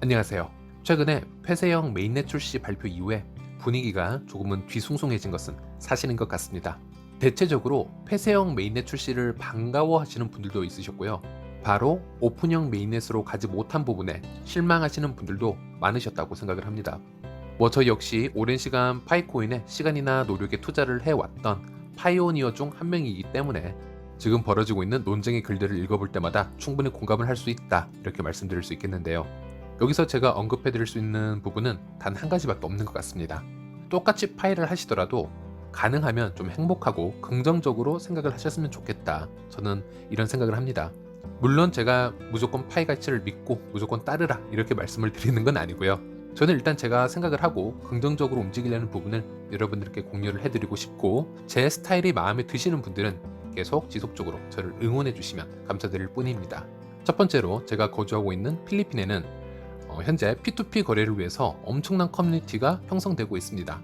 안녕하세요. 최근에 폐쇄형 메인넷 출시 발표 이후에 분위기가 조금은 뒤숭숭해진 것은 사실인 것 같습니다. 대체적으로 폐쇄형 메인넷 출시를 반가워하시는 분들도 있으셨고요. 바로 오픈형 메인넷으로 가지 못한 부분에 실망하시는 분들도 많으셨다고 생각을 합니다. 뭐 저 역시 오랜 시간 파이코인에 시간이나 노력에 투자를 해왔던 파이오니어 중 한 명이기 때문에 지금 벌어지고 있는 논쟁의 글들을 읽어볼 때마다 충분히 공감을 할 수 있다 이렇게 말씀드릴 수 있겠는데요. 여기서 제가 언급해 드릴 수 있는 부분은 단 한 가지밖에 없는 것 같습니다. 똑같이 파일을 하시더라도 가능하면 좀 행복하고 긍정적으로 생각을 하셨으면 좋겠다. 저는 이런 생각을 합니다. 물론 제가 무조건 파이 가치를 믿고 무조건 따르라 이렇게 말씀을 드리는 건 아니고요. 저는 일단 제가 생각을 하고 긍정적으로 움직이려는 부분을 여러분들께 공유를 해드리고 싶고 제 스타일이 마음에 드시는 분들은 계속 지속적으로 저를 응원해 주시면 감사드릴 뿐입니다. 첫 번째로 제가 거주하고 있는 필리핀에는 어, 현재 P2P 거래를 위해서 엄청난 커뮤니티가 형성되고 있습니다.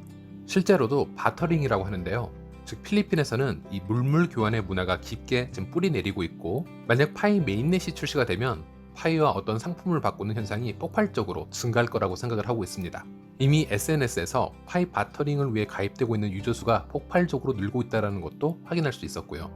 실제로도 바터링이라고 하는데요. 즉 필리핀에서는 이 물물 교환의 문화가 깊게 지금 뿌리 내리고 있고 만약 파이 메인넷이 출시가 되면 파이와 어떤 상품을 바꾸는 현상이 폭발적으로 증가할 거라고 생각을 하고 있습니다. 이미 SNS에서 파이 바터링을 위해 가입되고 있는 유저 수가 폭발적으로 늘고 있다는 것도 확인할 수 있었고요.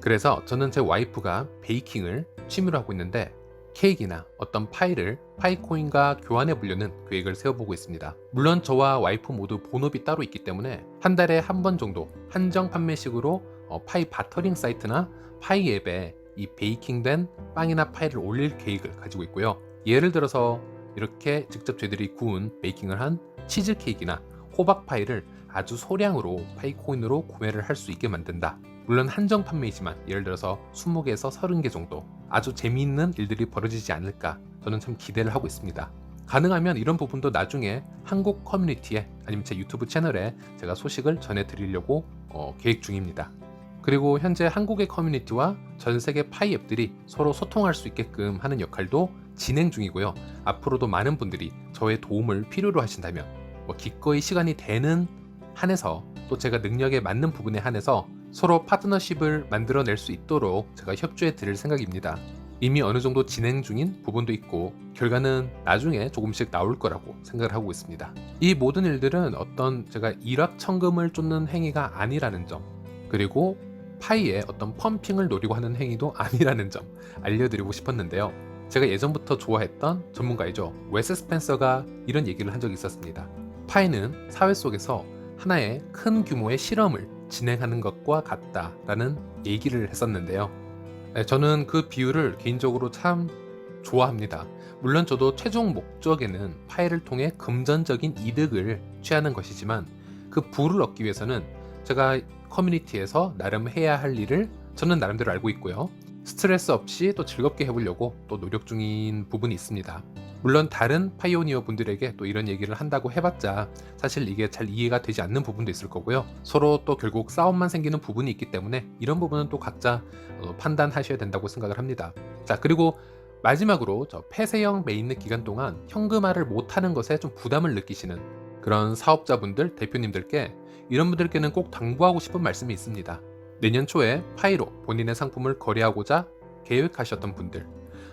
그래서 저는 제 와이프가 베이킹을 취미로 하고 있는데 케이크나 어떤 파이를 파이코인과 교환해 보려는 계획을 세워보고 있습니다. 물론 저와 와이프 모두 본업이 따로 있기 때문에 한 달에 한 번 정도 한정 판매식으로 어, 파이 바터링 사이트나 파이 앱에 이 베이킹된 빵이나 파이를 올릴 계획을 가지고 있고요. 예를 들어서 이렇게 직접 저희들이 구운 베이킹을 한 치즈 케이크나 호박 파이를 아주 소량으로 파이코인으로 구매를 할 수 있게 만든다. 물론 한정 판매이지만 예를 들어서 20개에서 30개 정도 아주 재미있는 일들이 벌어지지 않을까 저는 참 기대를 하고 있습니다. 가능하면 이런 부분도 나중에 한국 커뮤니티에 아니면 제 유튜브 채널에 제가 소식을 전해드리려고 어, 계획 중입니다. 그리고 현재 한국의 커뮤니티와 전 세계 파이 앱들이 서로 소통할 수 있게끔 하는 역할도 진행 중이고요. 앞으로도 많은 분들이 저의 도움을 필요로 하신다면 뭐 기꺼이 시간이 되는 한해서 또 제가 능력에 맞는 부분에 한해서 서로 파트너십을 만들어낼 수 있도록 제가 협조해 드릴 생각입니다. 이미 어느 정도 진행 중인 부분도 있고 결과는 나중에 조금씩 나올 거라고 생각을 하고 있습니다. 이 모든 일들은 어떤 제가 일확천금을 쫓는 행위가 아니라는 점 그리고 파이의 어떤 펌핑을 노리고 하는 행위도 아니라는 점 알려드리고 싶었는데요. 제가 예전부터 좋아했던 전문가이죠. 웨스 스펜서가 이런 얘기를 한 적이 있었습니다. 파이는 사회 속에서 하나의 큰 규모의 실험을 진행하는 것과 같다라는 얘기를 했었는데요. 네, 저는 그 비유를 개인적으로 참 좋아합니다. 물론 저도 최종 목적에는 파일을 통해 금전적인 이득을 취하는 것이지만 그 부를 얻기 위해서는 제가 커뮤니티에서 나름 해야 할 일을 저는 나름대로 알고 있고요. 스트레스 없이 또 즐겁게 해보려고 또 노력 중인 부분이 있습니다. 물론 다른 파이오니어 분들에게 또 이런 얘기를 한다고 해봤자 사실 이게 잘 이해가 되지 않는 부분도 있을 거고요. 서로 또 결국 싸움만 생기는 부분이 있기 때문에 이런 부분은 또 각자 어, 판단하셔야 된다고 생각을 합니다. 자 그리고 마지막으로 저 폐쇄형 메인넷 기간 동안 현금화를 못하는 것에 좀 부담을 느끼시는 그런 사업자분들 대표님들께 이런 분들께는 꼭 당부하고 싶은 말씀이 있습니다. 내년 초에 파이로 본인의 상품을 거래하고자 계획하셨던 분들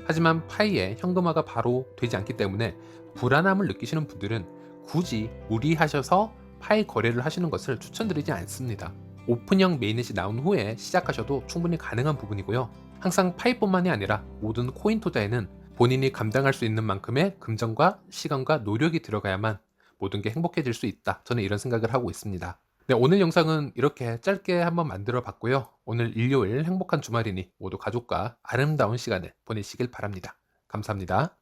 하지만 파이의 현금화가 바로 되지 않기 때문에 불안함을 느끼시는 분들은 굳이 무리하셔서 파이 거래를 하시는 것을 추천드리지 않습니다. 오픈형 메인넷이 나온 후에 시작하셔도 충분히 가능한 부분이고요. 항상 파이뿐만이 아니라 모든 코인 투자에는 본인이 감당할 수 있는 만큼의 금전과 시간과 노력이 들어가야만 모든 게 행복해질 수 있다. 저는 이런 생각을 하고 있습니다. 네, 오늘 영상은 이렇게 짧게 한번 만들어 봤고요. 오늘 일요일 행복한 주말이니 모두 가족과 아름다운 시간을 보내시길 바랍니다. 감사합니다.